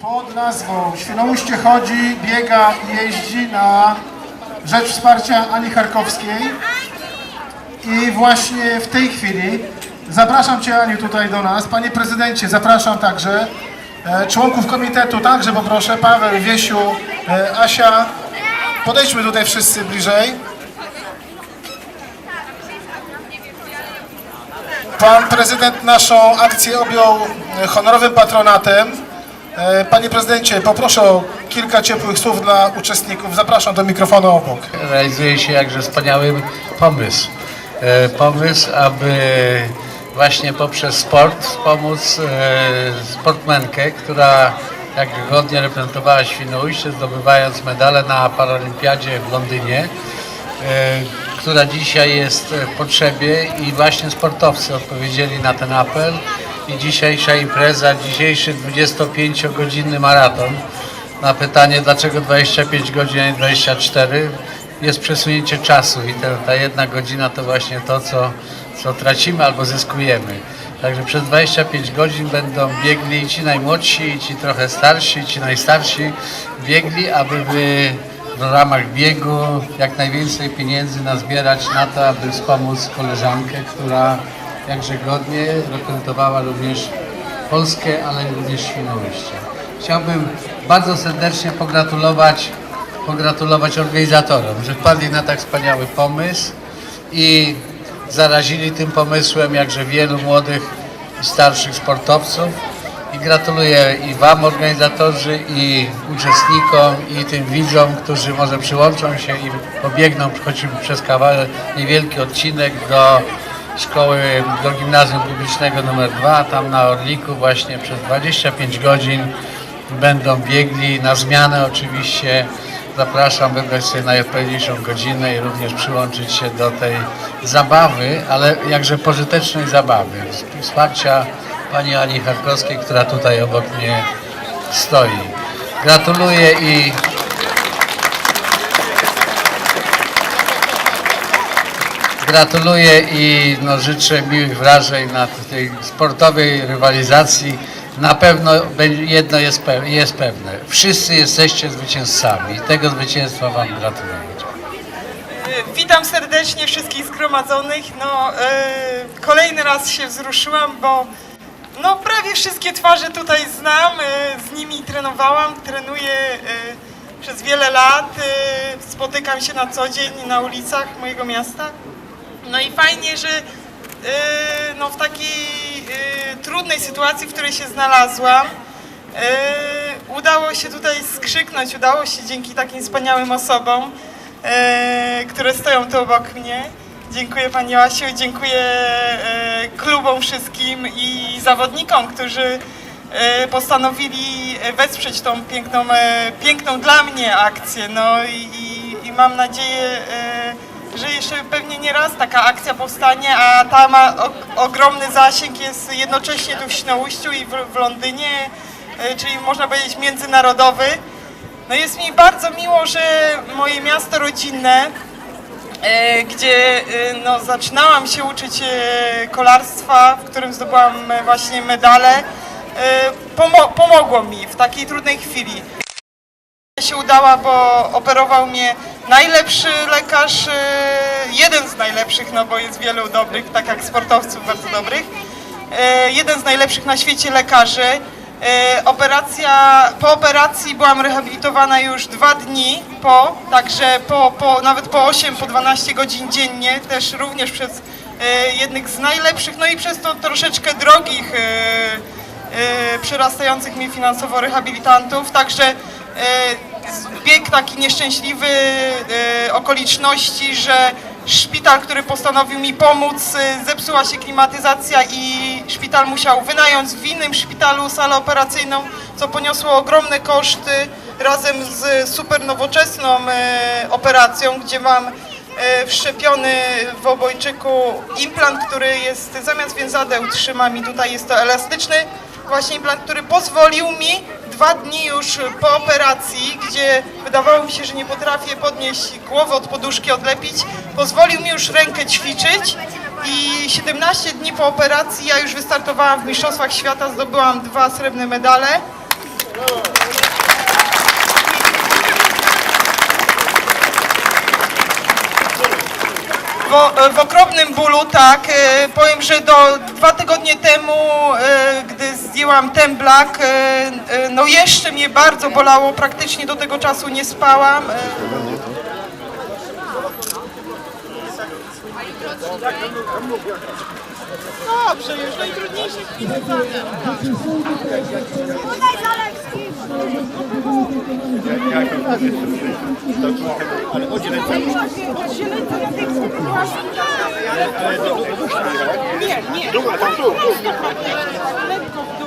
pod nazwą Świnoujście chodzi, biega i jeździ na rzecz wsparcia Ani Charkowskiej. I właśnie w tej chwili zapraszam Cię Aniu tutaj do nas. Panie Prezydencie, zapraszam także e, członków komitetu, także poproszę, Paweł, Wiesiu, e, Asia. Podejdźmy tutaj wszyscy bliżej. Pan prezydent naszą akcję objął e, honorowym patronatem. E, Panie prezydencie, poproszę o kilka ciepłych słów dla uczestników. Zapraszam do mikrofonu obok. realizuje się jakże wspaniały pomysł. E, Pomysł, aby właśnie poprzez sport wspomóc e, sportmenkę, która jak godnie reprezentowała Świnoujście, zdobywając medale na Paralimpiadzie w Londynie, która dzisiaj jest w potrzebie i właśnie sportowcy odpowiedzieli na ten apel i dzisiejsza impreza, dzisiejszy 25-godzinny maraton na pytanie dlaczego 25 godzin, a nie 24 jest przesunięcie czasu i ta, ta jedna godzina to właśnie to, co, co tracimy albo zyskujemy. Także przez 25 godzin będą biegli ci najmłodsi, i ci trochę starsi, ci najstarsi biegli, aby by w ramach biegu jak najwięcej pieniędzy nazbierać na to, aby wspomóc koleżankę, która jakże godnie reprezentowała również Polskę, ale również Świnoujście. Chciałbym bardzo serdecznie pogratulować, pogratulować organizatorom, że wpadli na tak wspaniały pomysł i zarazili tym pomysłem jakże wielu młodych i starszych sportowców. I gratuluję i Wam organizatorzy, i uczestnikom, i tym widzom, którzy może przyłączą się i pobiegną choćby przez kawałek, niewielki odcinek do szkoły, do gimnazjum publicznego numer 2, tam na Orliku właśnie przez 25 godzin będą biegli, na zmianę oczywiście. Zapraszam wybrać sobie najodpowiedniejszą godzinę i również przyłączyć się do tej zabawy, ale jakże pożytecznej zabawy. Wsparcia pani Ani Charkowskiej, która tutaj obok mnie stoi. Gratuluję i Gratuluję i no, życzę miłych wrażeń na tej sportowej rywalizacji. Na pewno jedno jest, pe- jest pewne. Wszyscy jesteście zwycięzcami tego zwycięstwa Wam gratuluję. Witam serdecznie wszystkich zgromadzonych. No, e, kolejny raz się wzruszyłam, bo no, prawie wszystkie twarze tutaj znam, e, z nimi trenowałam, trenuję e, przez wiele lat, e, spotykam się na co dzień na ulicach mojego miasta. No i fajnie, że e, no, w takiej e, trudnej sytuacji, w której się znalazłam, e, udało się tutaj skrzyknąć, udało się dzięki takim wspaniałym osobom, które stoją tu obok mnie. Dziękuję Pani Joasiu, dziękuję klubom wszystkim i zawodnikom, którzy postanowili wesprzeć tą piękną, piękną dla mnie akcję. No i, i, mam nadzieję, że jeszcze pewnie nie raz taka akcja powstanie, a ta ma ogromny zasięg, jest jednocześnie tu w Świnoujściu i w, w Londynie, e, czyli można powiedzieć międzynarodowy. No jest mi bardzo miło, że moje miasto rodzinne, e, gdzie e, no, zaczynałam się uczyć kolarstwa, w którym zdobyłam właśnie medale, pomo- pomogło mi w takiej trudnej chwili się udała, bo operował mnie najlepszy lekarz, e, jeden z najlepszych, no bo jest wielu dobrych, tak jak sportowców bardzo dobrych, e, jeden z najlepszych na świecie lekarzy. E, Operacja, po operacji byłam rehabilitowana już dwa dni po, także po, po, nawet po 8, po 12 godzin dziennie, też również przez jednych z najlepszych, no i przez to troszeczkę drogich przyrastających mi finansowo rehabilitantów, także zbieg taki nieszczęśliwy e, okoliczności, że szpital, który postanowił mi pomóc, e, zepsuła się klimatyzacja i szpital musiał wynająć w innym szpitalu salę operacyjną, co poniosło ogromne koszty razem z super nowoczesną e, operacją, gdzie mam wszczepiony w obojczyku implant, który jest zamiast więzadeł trzyma mi tutaj, jest to elastyczny właśnie implant, który pozwolił mi dwa dni już po operacji, gdzie wydawało mi się, że nie potrafię podnieść głowy od poduszki, odlepić, pozwolił mi już rękę ćwiczyć i 17 dni po operacji ja już wystartowałam w Mistrzostwach Świata, zdobyłam dwa srebrne medale. W, w okropnym bólu, tak. E, powiem, że do dwa tygodnie temu, e, gdy zdjęłam ten blak, e, no jeszcze mnie bardzo bolało, praktycznie do tego czasu nie spałam. Dobrze, już najtrudniejsze chwile Nie, nie. Lekko.